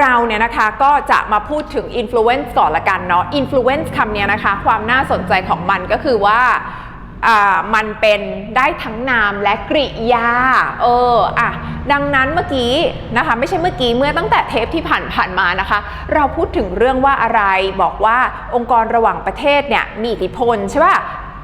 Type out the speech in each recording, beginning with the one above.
เราเนี่ยนะคะก็จะมาพูดถึง influence ก่อนละกันเนาะ influence คำเนี้ยนะคะความน่าสนใจของมันก็คือว่ามันเป็นได้ทั้งนามและกริยา เอออะดังนั้นเมื่อกี้นะคะ ไม่ใช่เมื่อกี้เมื่อตั้งแต่เทปที่ผ่านผ่านๆมานะคะ เราพูดถึงเรื่องว่าอะไรบอกว่าองค์กรระหว่างประเทศเนี่ยมีอิทธิพลใช่ป่ะ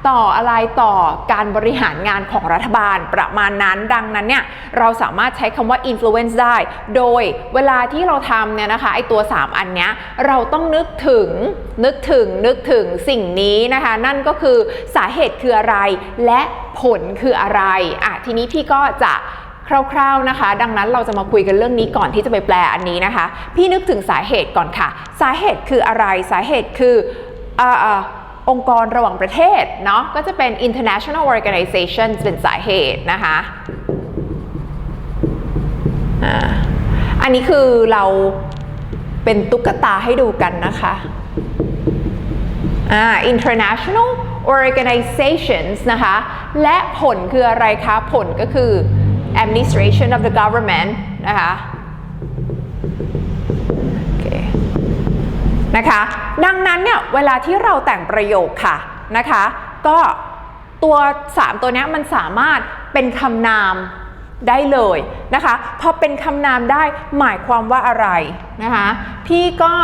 ต่ออะไรต่อการบริหารงานของรัฐบาลประมาณนั้นดังนั้นเนี่ยเราสามารถใช้คำว่า influence ได้ โดยเวลาที่เราทำเนี่ยนะคะไอตัว 3 อันเนี้ยเราต้องนึกถึงนึกถึงนึกถึงสิ่งนี้นะคะ นั่นก็คือสาเหตุคืออะไรและผลคืออะไรอะทีนี้พี่ก็จะคร่าวๆนะคะ ดังนั้นเราจะมาคุยกันเรื่องนี้ก่อนที่จะไปแปลอันนี้นะคะ พี่นึกถึงสาเหตุก่อนค่ะ สาเหตุคืออะไรสาเหตุคืออ่า องค์กรระหว่างประเทศเนาะก็จะเป็น international organization เป็นสาเหตุนะคะอ่าอันนี้คือเราเป็นตุ๊กตาให้ดูกันนะคะอ่า international organizations นะคะ และผลคืออะไรคะ ผลก็คือ administration of the government นะคะ นะคะ ดังนั้นเนี่ยเวลาที่เราแต่งประโยคค่ะนะคะ ก็ตัว 3 ตัวนี้มันสามารถเป็นคำนามได้เลยนะคะพอเป็นคำนามได้หมายความว่าอะไรนะคะพี่ก็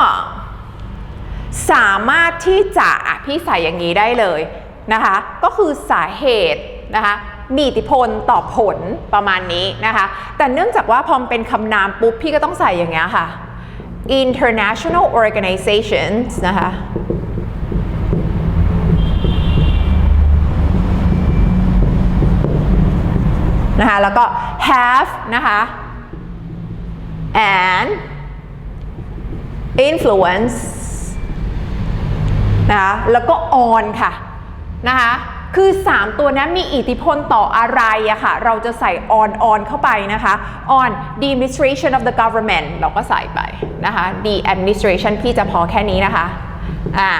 สามารถที่จะพี่ใส่อย่างนี้ได้เลยนะคะก็คือสาเหตุนะคะมีอิทธิพลต่อผลประมาณนี้นะคะแต่เนื่องจากว่าพอมเป็นคำนามปุ๊บพี่ก็ต้องใส่อย่างเงี้ยค่ะ international organizations นะคะ นะคะ แล้วก็ have นะคะ and influence นะคะ แล้วก็ on ค่ะ นะคะ คือ 3 ตัวนี้มีอิทธิพลต่ออะไรอะค่ะ เราจะใส่ on on เข้าไปนะคะ on the administration of the government เราก็ใส่ไปนะคะ the administration พี่จะพอแค่นี้นะคะ อ่า